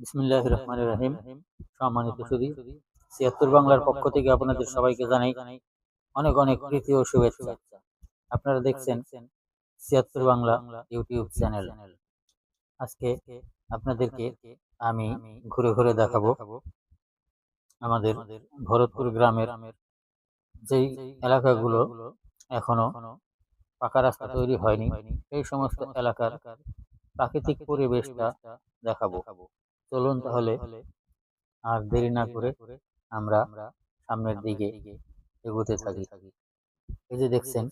বিসমিল্লাহ রহমান রহিম সম্মানিত সুদী ছিয়াত্তর বাংলার পক্ষ থেকে আপনাদের সবাইকে জানাই অনেক অনেক প্রীতি ও শুভেচ্ছা। আপনারা দেখছেন ছিয়াত্তর বাংলা ইউটিউব চ্যানেল। আজকে আপনাদেরকে আমি ঘুরে ঘুরে দেখাবো আমাদের ভরতপুর গ্রামের যেই এলাকাগুলো এখনও পাকা রাস্তা তৈরি হয়নি, এই সমস্ত এলাকার প্রাকৃতিক পরিবেশটা দেখাবো। চলুন তাহলে আর দেরি না করে আমরা সামনের দিকে এগোতে থাকি। এই যে দেখছেন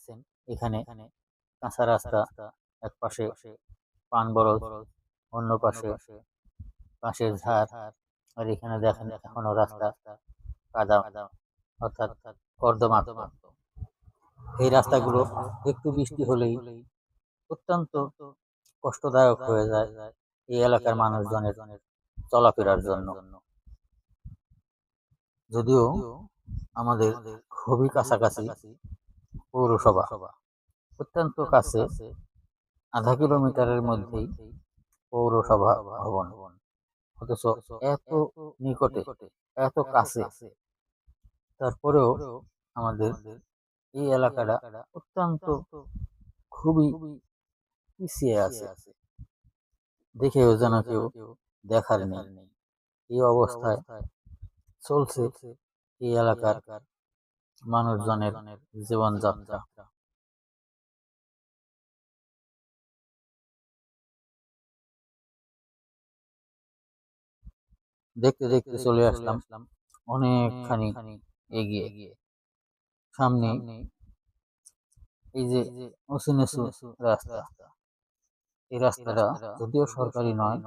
এখানে কাঁচা রাস্তা এক পাশে পান বরজ অন্য পাশে পাশের ঝাড় আর এখানে দেখেন এখনও রাস্তা কাদা অর্থাৎ কর্দমাক্ত। এই রাস্তাগুলো একটু বৃষ্টি হলেই অত্যন্ত কষ্টদায়ক হয়ে যায় এই এলাকার মানুষজনের। চলাফেরার জন্য। যদিও আমাদের খুবই কাছাকাছি পৌরসভা, অত্যন্ত কাছে, আধা কিলোমিটারের মধ্যেই পৌরসভা ভবন। অথচ এত নিকটে, এত কাছে। তারপরেও আমাদের এই এলাকাটা অত্যন্ত খুবই পিছিয়ে আছে। দেখেও যেন কেউ দেখার নেই। এই অবস্থায় চলছে এই এলাকার মানুষজনের জীবনযাত্রা। দেখতে দেখতে চলে আসলাম অনেকখানি এগিয়ে। সামনে এই যে উঁচু নিচু রাস্তা। এই রাস্তাটা যদিও সরকারি নয়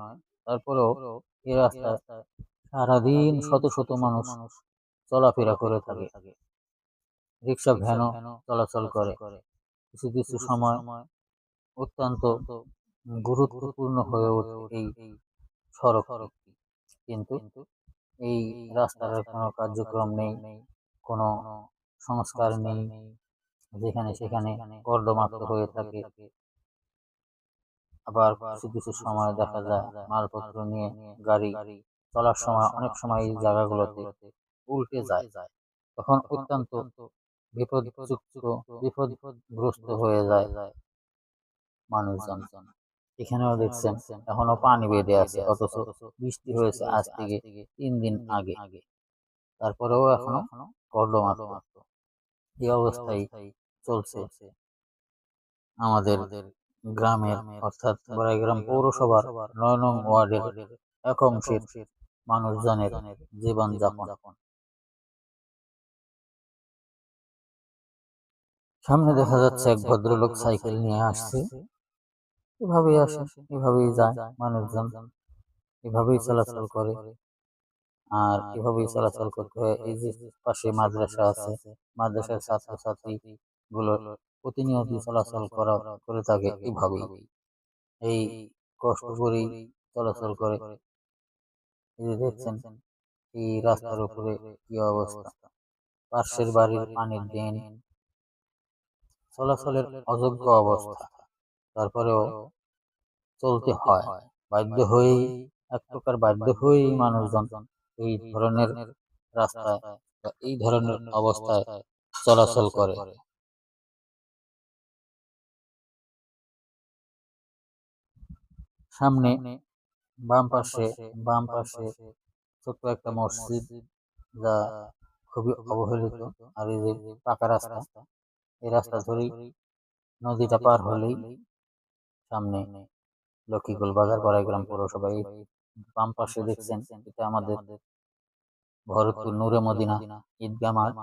তারপরেও এই রাস্তায় সারাদিন শত শত মানুষ চলাফেরা করে থাকে। রিক্সা ভ্যানও চলাচল করে। কিছু কিছু সময় অত্যন্ত গুরুত্বপূর্ণ হয়ে ওঠে এই সড়ক কিন্তু এই রাস্তার কোনো কার্যক্রম নেই কোনো সংস্কার নেই যেখানে সেখানে কর্দমাক্ত হয়ে থাকে। আবার কিছু কিছু সময় দেখা যায় মালপত্র নিয়ে গাড়ি চলার সময় অনেক সময় এই জায়গাগুলোতে উল্টে যায়। তখন অত্যন্ত বিপদযুক্ত বিপদগ্রস্ত হয়ে যায় মানুষজন। এখানেও দেখছেন এখনও পানি বেঁধে আছে অথচ বৃষ্টি হয়েছে আজ থেকে তিন দিন আগে। তারপরেও এখনও কর্দমাক্ত। এই অবস্থায় চলছে। আমাদের গ্রামের অর্থাৎ বড়াইগ্রাম পৌরসভার নয় নং ওয়ার্ডের এক অংশের মানুষজনের জীবনযাপন। সামনে দেখা যাচ্ছে এক ভদ্রলোক সাইকেল নিয়ে আসছে। এভাবেই আসে এভাবেই যায় মানুষজন। এভাবেই চলাচল করে। আর এভাবেই চলাচল করতে হয়। এই যে পাশে মাদ্রাসা আছে মাদ্রাসার ছাত্রছাত্রী গুলো প্রতিনিয়ত চলাচল করা করে থাকে এভাবেই। এই কষ্ট করেই চলাচল করে। এই যে দেখছেন এই রাস্তার উপরে কি অবস্থা? পাশের বাড়ির পানির ড্রেন চলাচলের অযোগ্য অবস্থা। তারপরেও চলতে হয়। বাধ্য হয়েই এক প্রকার বাধ্য হয়েই মানুষজন এই ধরনের রাস্তায় এই ধরনের অবস্থায় চলাচল করে। সামনে বাম পাশে বাম পাশে ছোট্ট একটা মসজিদ যা খুবই অবহেলিত। আর এই যে পাকা রাস্তা এই রাস্তা ধরেই নদীটা পার হলেই সামনে লক্ষ্মীকুল বাজার বড়াইগ্রাম পৌরসভা এই বাম পাশে দেখছেন এটা আমাদের ভরতপুর নূরে মদিনা ঈদগাহ মাঠ।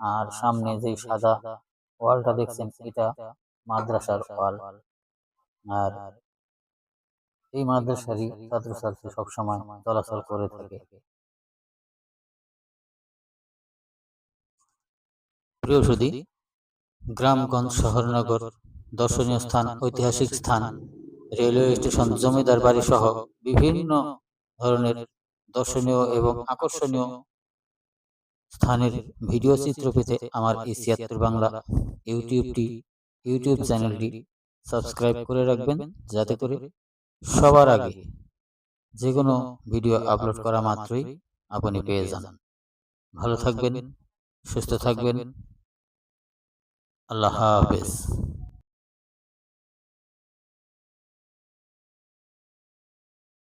আর সামনে যে সাদা ওয়ালটা দেখছেন এটা মাদ্রাসার ওয়াল। আর এই মাদ্রাসারই ছাত্রছাত্রী সবসময় চলাচল করে থাকে। প্রিয় সুদী গ্রামগঞ্জ শহরনগর দর্শনীয় স্থান ঐতিহাসিক স্থান রেলওয়ে স্টেশন জমিদার বাড়ি সহ বিভিন্ন ধরনের দর্শনীয় এবং আকর্ষণীয় স্থানের ভিডিও চিত্র পেতে আমার এই ছিয়াত্তর বাংলা ইউটিউবটি ইউটিউব চ্যানেলটি সাবস্ক্রাইব করে রাখবেন যাতে করে সবার আগে যে কোনো ভিডিও আপলোড করা মাত্রই আপনি পেয়ে যান। ভালো থাকবেন সুস্থ থাকবেন। আল্লাহ হাফেজ।